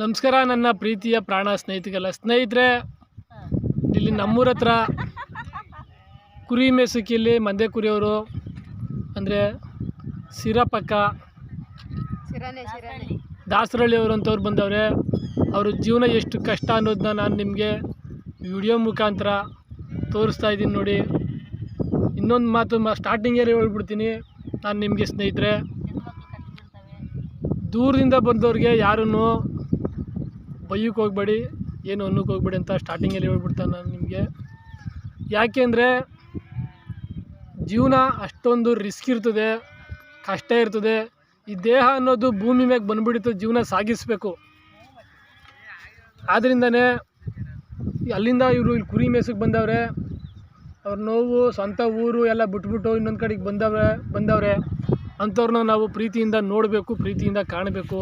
ನಮಸ್ಕಾರ ನನ್ನ ಪ್ರೀತಿಯ ಪ್ರಾಣ ಸ್ನೇಹಿತಗೆಲ್ಲ ಸ್ನೇಹಿತರೆ ಇಲ್ಲಿ ನಮ್ಮೂರ ಹತ್ರ ಕುರಿ ಮೇಸಕ್ಕಿಲ್ಲಿ ಮಂದೆ ಕುರಿಯವರು ಅಂದರೆ ಸಿರಪಕ್ಕ ದಾಸರಳ್ಳಿಯವರು ಅಂತವ್ರು ಬಂದವ್ರೆ. ಅವ್ರ ಜೀವನ ಎಷ್ಟು ಕಷ್ಟ ಅನ್ನೋದನ್ನ ನಾನು ನಿಮಗೆ ವಿಡಿಯೋ ಮುಖಾಂತರ ತೋರಿಸ್ತಾ ಇದ್ದೀನಿ ನೋಡಿ. ಇನ್ನೊಂದು ಮಾತು ಮಾ ಸ್ಟಾರ್ಟಿಂಗಲ್ಲಿ ಹೇಳ್ಬಿಡ್ತೀನಿ. ನಾನು ನಿಮಗೆ ಸ್ನೇಹಿತರೆ ದೂರದಿಂದ ಬಂದವ್ರಿಗೆ ಯಾರನ್ನು ಬೈಯಕ್ಕೆ ಹೋಗ್ಬೇಡಿ, ಏನು ಅನ್ನೋಕ್ಕೆ ಹೋಗ್ಬೇಡಿ ಅಂತ ಸ್ಟಾರ್ಟಿಂಗಲ್ಲಿ ಹೇಳ್ಬಿಡ್ತಾನೆ ನಾನು ನಿಮಗೆ. ಯಾಕೆಂದರೆ ಜೀವನ ಅಷ್ಟೊಂದು ರಿಸ್ಕ್ ಇರ್ತದೆ, ಕಷ್ಟ ಇರ್ತದೆ. ಈ ದೇಹ ಅನ್ನೋದು ಭೂಮಿ ಮ್ಯಾಗೆ ಬಂದುಬಿಡಿತು, ಜೀವನ ಸಾಗಿಸಬೇಕು. ಆದ್ದರಿಂದನೇ ಅಲ್ಲಿಂದ ಇವರು ಇಲ್ಲಿ ಕುರಿ ಮೇಸಕ್ಕೆ ಬಂದವ್ರೆ, ಅವ್ರ ನೋವು ಸ್ವಂತ ಊರು ಎಲ್ಲ ಬಿಟ್ಬಿಟ್ಟು ಇನ್ನೊಂದು ಕಡೆಗೆ ಬಂದವ್ರೆ ಬಂದವ್ರೆ. ಅಂಥವ್ರನ್ನ ನಾವು ಪ್ರೀತಿಯಿಂದ ನೋಡಬೇಕು, ಪ್ರೀತಿಯಿಂದ ಕಾಣಬೇಕು.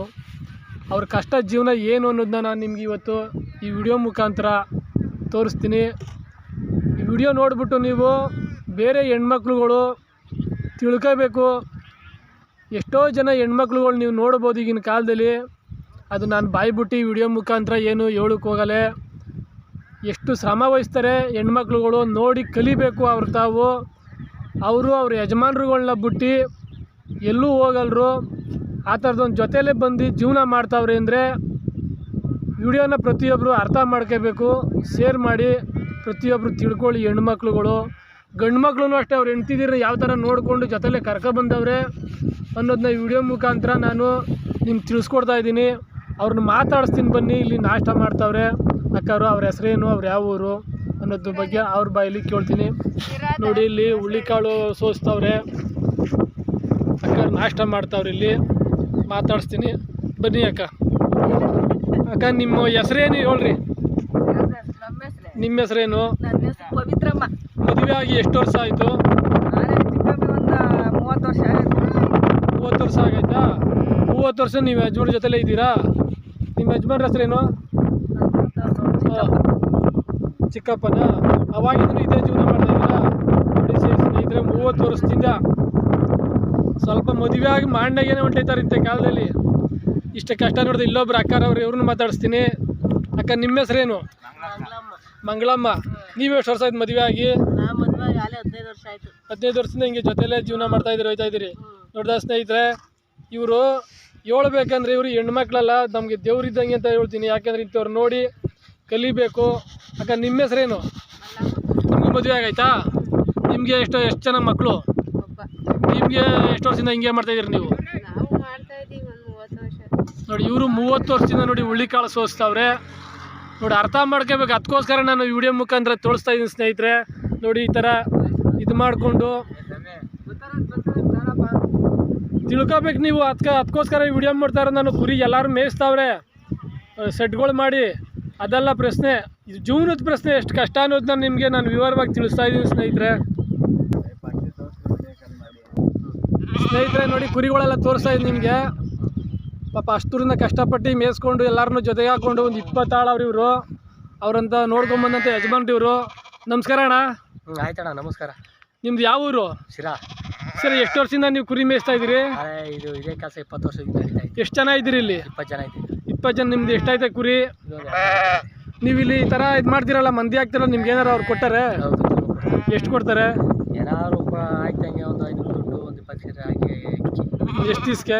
ಅವ್ರ ಕಷ್ಟ ಜೀವನ ಏನು ಅನ್ನೋದನ್ನ ನಾನು ನಿಮ್ಗೆ ಇವತ್ತು ಈ ವಿಡಿಯೋ ಮುಖಾಂತರ ತೋರಿಸ್ತೀನಿ. ಈ ವಿಡಿಯೋ ನೋಡಿಬಿಟ್ಟು ನೀವು ಬೇರೆ ಹೆಣ್ಮಕ್ಳುಗಳು ತಿಳ್ಕೋಬೇಕು. ಎಷ್ಟೋ ಜನ ಹೆಣ್ಮಕ್ಳುಗಳು ನೀವು ನೋಡ್ಬೋದು ಈಗಿನ ಕಾಲದಲ್ಲಿ. ಅದು ನಾನು ಬಾಯ್ಬಿಟ್ಟು ವಿಡಿಯೋ ಮುಖಾಂತರ ಏನು ಹೇಳಕ್ಕೆ ಹೋಗಲ್ಲ. ಎಷ್ಟು ಶ್ರಮ ವಹಿಸ್ತಾರೆ ಹೆಣ್ಮಕ್ಳುಗಳು ನೋಡಿ ಕಲಿಬೇಕು ಅವ್ರು ತಾವು. ಅವರು ಅವ್ರ ಯಜಮಾನ್ರುಗಳನ್ನ ಬಿಟ್ಟು ಎಲ್ಲೂ ಹೋಗಲ್ರು. ಆ ಥರದೊಂದು ಜೊತೆಲೇ ಬಂದು ಜೀವನ ಮಾಡ್ತಾವ್ರೆ ಅಂದರೆ ವಿಡಿಯೋನ ಪ್ರತಿಯೊಬ್ಬರು ಅರ್ಥ ಮಾಡ್ಕೋಬೇಕು ಶೇರ್ ಮಾಡಿ ಪ್ರತಿಯೊಬ್ಬರು ತಿಳ್ಕೊಳ್ಳಿ ಹೆಣ್ಮಕ್ಳುಗಳು. ಗಂಡು ಮಕ್ಳು ಅಷ್ಟೇ, ಅವ್ರು ಹೆಣ್ತಿದ್ದೀರ ಯಾವ ಥರ ನೋಡಿಕೊಂಡು ಜೊತೆಲೇ ಕರ್ಕೊಬಂದವ್ರೆ ಅನ್ನೋದನ್ನ ಈ ವಿಡಿಯೋ ಮುಖಾಂತರ ನಾನು ನಿಮ್ಗೆ ತಿಳಿಸ್ಕೊಡ್ತಾ ಇದ್ದೀನಿ. ಅವ್ರನ್ನ ಮಾತಾಡಿಸ್ತೀನಿ ಬನ್ನಿ, ಇಲ್ಲಿ ನಾಷ್ಟ ಮಾಡ್ತಾವ್ರೆ. ಅಕ್ಕವರು ಅವ್ರ ಹೆಸರೇನು, ಅವ್ರು ಯಾವ ಊರು ಅನ್ನೋದ್ರ ಬಗ್ಗೆ ಅವ್ರ ಬಾಯಲ್ಲಿ ಕೇಳ್ತೀನಿ. ನೋಡಿ ಇಲ್ಲಿ ಹುಳ್ಳಿಕಾಳು ಸೋಸ್ತವ್ರೆ. ಅಕ್ಕ ನಾಷ್ಟ ಮಾಡ್ತಾವ್ರೆ ಇಲ್ಲಿ. ಮಾತಾಡಿಸ್ತೀನಿ. ಬನ್ನಿ ಅಕ್ಕ. ಅಕ್ಕ, ನಿಮ್ಮ ಹೆಸರೇನು ಹೇಳ್ರಿ? ನಮ್ಮ ಹೆಸ್ರೇ ನಿಮ್ಮ ಹೆಸರೇನು? ಪವಿತ್ರಮ್ಮ ಮದುವೆ ಆಗಿ ಎಷ್ಟು ವರ್ಷ ಆಯಿತು? ಮೂವತ್ತು ವರ್ಷ ಮೂವತ್ತು ವರ್ಷ ಆಗೈತಾ ಮೂವತ್ತು ವರ್ಷ ನೀವು ಯಜಮಾನ್ ಜೊತೆಲೇ ಇದ್ದೀರಾ? ನಿಮ್ಮ ಯಜಮಾನ್ರ ಹೆಸರೇನು? ಚಿಕ್ಕಪ್ಪನ? ಅವಾಗಿಂದನೂ ಇದೇ ಜೀವನ ಮಾಡ್ತಾ ಇದ್ದೀರಾ? ಸ್ನೇಹಿತರೆ, ಮೂವತ್ತು ವರ್ಷದಿಂದ ಸ್ವಲ್ಪ ಮದುವೆ ಆಗಿ ಮಾಡ್ನಾಗೇನೆ ಹೊಂಟೈತಾರೆ ಇಂಥ ಕಾಲದಲ್ಲಿ. ಇಷ್ಟು ಕಷ್ಟ ನೋಡಿದ್ರೆ ಇಲ್ಲೊಬ್ರು ಅಕ್ಕರವ್ರು ಇವ್ರನ್ನ ಮಾತಾಡಿಸ್ತೀನಿ. ಅಕ್ಕ, ನಿಮ್ಮ ಹೆಸರೇನು? ಮಂಗಳಮ್ಮ. ನೀವು ಎಷ್ಟು ವರ್ಷ ಆಯ್ತು ಮದುವೆ ಆಗಿ? ಹದಿನೈದು ವರ್ಷದಿಂದ ಹಿಂಗೆ ಜೊತೆಲೇ ಜೀವನ ಮಾಡ್ತಾ ಇದ್ದೀರಿ, ಹೋಯ್ತಾ ಇದ್ದೀರಿ. ನೋಡ್ದ ಸ್ನೇಹಿತರೆ, ಇವರು ಹೇಳ್ಬೇಕಂದ್ರೆ ಇವರು ಹೆಣ್ಮಕ್ಳಲ್ಲ ನಮಗೆ ದೇವ್ರಿದ್ದಂಗೆ ಅಂತ ಹೇಳ್ತೀನಿ. ಯಾಕೆಂದ್ರೆ ಇಂಥವ್ರು ನೋಡಿ ಕಲಿಬೇಕು. ಅಕ್ಕ, ನಿಮ್ಮ ಹೆಸರೇನು? ನಿಮಗೂ ಮದುವೆ ಆಗೈತಾ ನಿಮಗೆ ಎಷ್ಟು ಎಷ್ಟು ಜನ ಮಕ್ಕಳು ನಿಮಗೆ ಎಷ್ಟು ವರ್ಷದಿಂದ ಹಿಂಗೆ ಮಾಡ್ತಾ ಇದ್ದೀರಿ ನೀವು? ನಾವು ಮಾಡ್ತಾ ಇದ್ದೀವಿ ಒಂದು ಮೂವತ್ತು ವರ್ಷ. ನೋಡಿ ಇವರು ಮೂವತ್ತು ವರ್ಷದಿಂದ ನೋಡಿ ಹುಳ್ಳಿಕಾಳು ಸೋಸ್ತಾವ್ರೆ. ನೋಡಿ ಅರ್ಥ ಮಾಡ್ಕೋಬೇಕು. ಅದಕ್ಕೋಸ್ಕರ ನಾನು ವಿಡಿಯೋ ಮುಖಾಂತರ ತೋರಿಸ್ತಾ ಇದ್ದೀನಿ ಸ್ನೇಹಿತರೆ. ನೋಡಿ ಈ ಥರ ಇದು ಮಾಡಿಕೊಂಡು ತಿಳ್ಕೊಬೇಕು ನೀವು. ಅದಕ್ಕೆ ಅದಕ್ಕೋಸ್ಕರ ಈ ವಿಡಿಯೋ ಮಾಡ್ತಾರೆ ನಾನು ಕುರಿ. ಎಲ್ಲರೂ ಮೇಯಿಸ್ತಾವ್ರೆ. ಸೆಟ್ಗಳು ಮಾಡಿ. ಅದೆಲ್ಲ ಪ್ರಶ್ನೆ. ಇದು ಜೀವನದ ಪ್ರಶ್ನೆ. ಎಷ್ಟು ಕಷ್ಟ ನಾನು ನಿಮಗೆ ನಾನು ವಿವರವಾಗಿ ತಿಳಿಸ್ತಾ ಇದ್ದೀನಿ ಸ್ನೇಹಿತರೆ. ಸ್ನೇಹಿತರೆ ನೋಡಿ ಕುರಿಗಳೆಲ್ಲ ತೋರಿಸ್ತಾ ಇದ್ದೀನಿ ನಿಮಗೆ. ಪಾಪ ಅಷ್ಟೂರಿಂದ ಕಷ್ಟಪಟ್ಟು ಮೇಯಿಸ್ಕೊಂಡು ಎಲ್ಲರನ್ನೂ ಜೊತೆಗೆ ಹಾಕೊಂಡು ಒಂದು ಇಪ್ಪತ್ತಾಳು ಅವ್ರು ಇವರು. ಅವ್ರಂತ ನೋಡ್ಕೊಂಬಂದಂಥ ಯಜಮಾನ್ರು ಇವರು. ನಮಸ್ಕಾರ ಅಣ್ಣ. ಆಯ್ತಣ್ಣ ನಮಸ್ಕಾರ. ನಿಮ್ದು ಯಾವ ಊರು? ಶಿರಾ. ಸರಿ ಎಷ್ಟು ವರ್ಷದಿಂದ ನೀವು ಕುರಿ ಮೇಯಿಸ್ತಾ ಇದ್ದೀರಿ? ಇದು ಇದೇ ಕೆಲಸ ಇಪ್ಪತ್ತು ವರ್ಷದಿಂದ ನಡೀತಾ ಎಷ್ಟು ಜನ ಇದ್ದೀರಿ ಇಲ್ಲಿ? ಇಪ್ಪತ್ತು ಜನ ಇದ್ದೀವಿ. ಇಪ್ಪತ್ತು ಜನ ನಿಮ್ದು ಐತೆ ಕುರಿ? ನೀವು ಇಲ್ಲಿ ಈ ಥರ ಇದು ಮಾಡ್ತೀರಲ್ಲ ಮಂದಿ ಆಗ್ತಿರಲ್ಲ ನಿಮ್ಗೆ ಏನಾರು ಅವ್ರು ಕೊಟ್ಟಾರೆ? ಎಷ್ಟು ಕೊಡ್ತಾರೆ? ಒಬ್ಬ ಆಯ್ತಂಗೆ ಒಂದು ಐನೂರು ಸೀರೆ ಹಾಕಿ ಇಕ್ಕಿ ಎಷ್ಟು ದಿವ್ಸಕ್ಕೆ?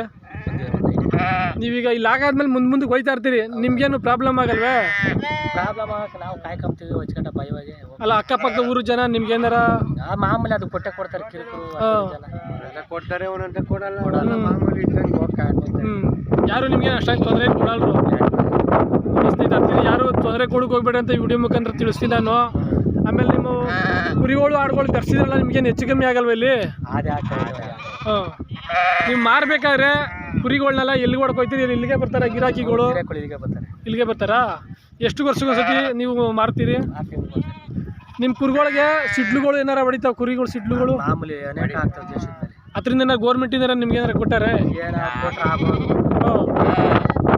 ಒಂದು ಒಂದು ಐದು ನೀವೀಗ ಇಲ್ಲಿ ಆಗಾದ್ಮೇಲೆ ಮುಂದೆ ಮುಂದಕ್ಕೆ ಹೋಯ್ತಾ ಇರ್ತೀರಿ. ನಿಮ್ಗೇನು ಪ್ರಾಬ್ಲಮ್ ಆಗಲ್ವೇ? ಪ್ರಾಬ್ಲಮ್ ಆಗಕ್ಕೆ ನಾವು ಕಾಯ್ಕೊಂತೀವಿ ಹೊಚ್ಕೊಂಡ ಭಯವಾಗಿ ಅಲ್ಲ ಅಕ್ಕಪಕ್ಕದ ಊರು ಜನ ನಿಮ್ಗೇನಾರ ಆ ಮಾಮೂಲಿ ಅದು ಕೊಟ್ಟೆ ಕೊಡ್ತಾರೆ ಕಿರುಕುರು ಹಾ. ಜನ. ಕೊಡ್ತಾರೆ ಒಂದೊಂದು ಕೊಡಲ್ಲ. ಕೊಡಲ್ಲ. ಮಾಮೂಲಿ ಇದ್ದಂಗೆ ಹ್ಞೂ ಯಾರು ನಿಮ್ಗೆ ಅಷ್ಟಾಗಿ ತೊಂದರೆ ಕೊಡಲ್ರು? ಸ್ನೇಹಿತರೆ ಯಾರು ತೊಂದರೆ ಕೊಡಕ್ಕೆ ಹೋಗ್ಬೇಡಿ ಅಂತ ವಿಡಿಯೋ ಮುಖಾಂತರ ತಿಳಿಸ್ತೀನಿ ನಾನು ಆಮೇಲೆ ನಿಮ್ಮ ಕುರಿಗಳು ಆಡುಗಳು ತರಿಸಿದ್ರಲ್ಲ ನಿಮ್ಗೇನು ಹೆಚ್ಚು ಕಮ್ಮಿ ಆಗಲ್ವ ಇಲ್ಲಿ? ಹಾಂ. ನೀವು ಮಾರಬೇಕಾದ್ರೆ ಕುರಿಗಳನ್ನೆಲ್ಲ ಎಲ್ಲಿಗೆ ಹೊಡ್ಕೊಯ್ತೀರಿ? ಇಲ್ಲಿಗೆ ಬರ್ತಾರ ಗಿರಾಕಿಗಳು? ಇಲ್ಲಿಗೆ ಬರ್ತಾರೆ ಇಲ್ಲಿಗೆ ಬರ್ತಾರಾ. ಎಷ್ಟು ವರ್ಷಕ್ಕೊಂದ್ಸತಿ ನೀವು ಮಾರ್ತೀರಿ? ನಿಮ್ಮ ಕುರಿಗಳಿಗೆ ಸಿಡ್ಲುಗಳು ಏನಾರ ಹೊಡಿತಾವ? ಕುರಿಗಳು ಸಿಡ್ಲುಗಳು? ಅದರಿಂದ ಗೋರ್ಮೆಂಟಿಂದ ನಿಮ್ಗೆ ಏನಾರ ಕೊಟ್ಟಾರೆ?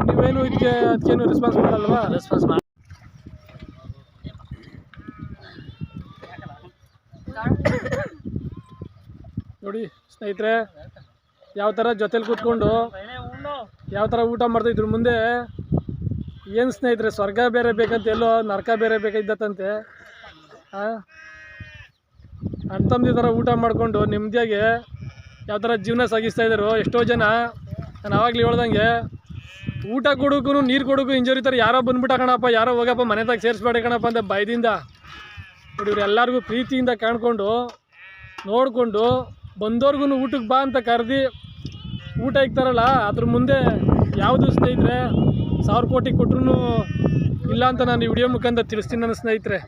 ನೀವೇನು ಇದಕ್ಕೆ ಅದಕ್ಕೇನು ರೆಸ್ಪಾನ್ಸ್ ಮಾಡಲ್ವಾ ರೆಸ್ಪಾನ್ಸ್ ನೋಡಿ, ಸ್ನೇಹಿತರೆ, ಯಾವ ಥರ ಜೊತೆಲಿ ಕೂತ್ಕೊಂಡು ಯಾವ ಥರ ಊಟ ಮಾಡ್ತಾಯಿದ್ರು ಮುಂದೆ, ಏನು ಸ್ನೇಹಿತರೆ, ಸ್ವರ್ಗ ಬೇರೆ ಬೇಕಂತ ಎಲ್ಲೋ ನರಕ ಬೇರೆ ಬೇಕಾಗಿದ್ದತ್ತಂತೆ ಹಾಂ ಅಣ್ತಮ್ಮದಿ ಥರ ಊಟ ಮಾಡಿಕೊಂಡು ನೆಮ್ಮದಿಯಾಗಿ ಯಾವ ಥರ ಜೀವನ ಸಾಗಿಸ್ತಾ ಇದ್ದಾರೋ ಎಷ್ಟೋ ಜನ, ನಾನು ಆವಾಗಲೇ ಹೇಳ್ದಂಗೆ, ಊಟ ಕೊಡೋಕ್ಕೂ ನೀರು ಕೊಡೋಕ್ಕೂ ಇಂಜೋರಿ ಥರ ಯಾರೋ ಬಂದ್ಬಿಟ್ಟ ಕಣಪ್ಪ, ಯಾರೋ ಹೋಗಪ್ಪ ಮನೆದಾಗ ಸೇರಿಸ್ಬೇಡ ಕಣಪ್ಪ ಅಂತ ನೋಡಿ ಇವ್ರೆಲ್ಲರಿಗೂ ಪ್ರೀತಿಯಿಂದ ಕಾಣ್ಕೊಂಡು ನೋಡಿಕೊಂಡು ಬಂದವ್ರಿಗೂ ಊಟಕ್ಕೆ ಬಾ ಅಂತ ಕರೆದು ಊಟ ಇಕ್ತಾರಲ್ಲ, ಅದ್ರ ಮುಂದೆ ಯಾವುದು ಸ್ನೇಹಿತರೆ ಸಾವಿರ ಕೋಟಿ ಕೊಟ್ರು ಇಲ್ಲ ಅಂತ ನಾನು ಈ ವಿಡಿಯೋ ಮುಖಾಂತರ ತಿಳಿಸ್ತೀನಿ ನನ್ನ ಸ್ನೇಹಿತರೆ.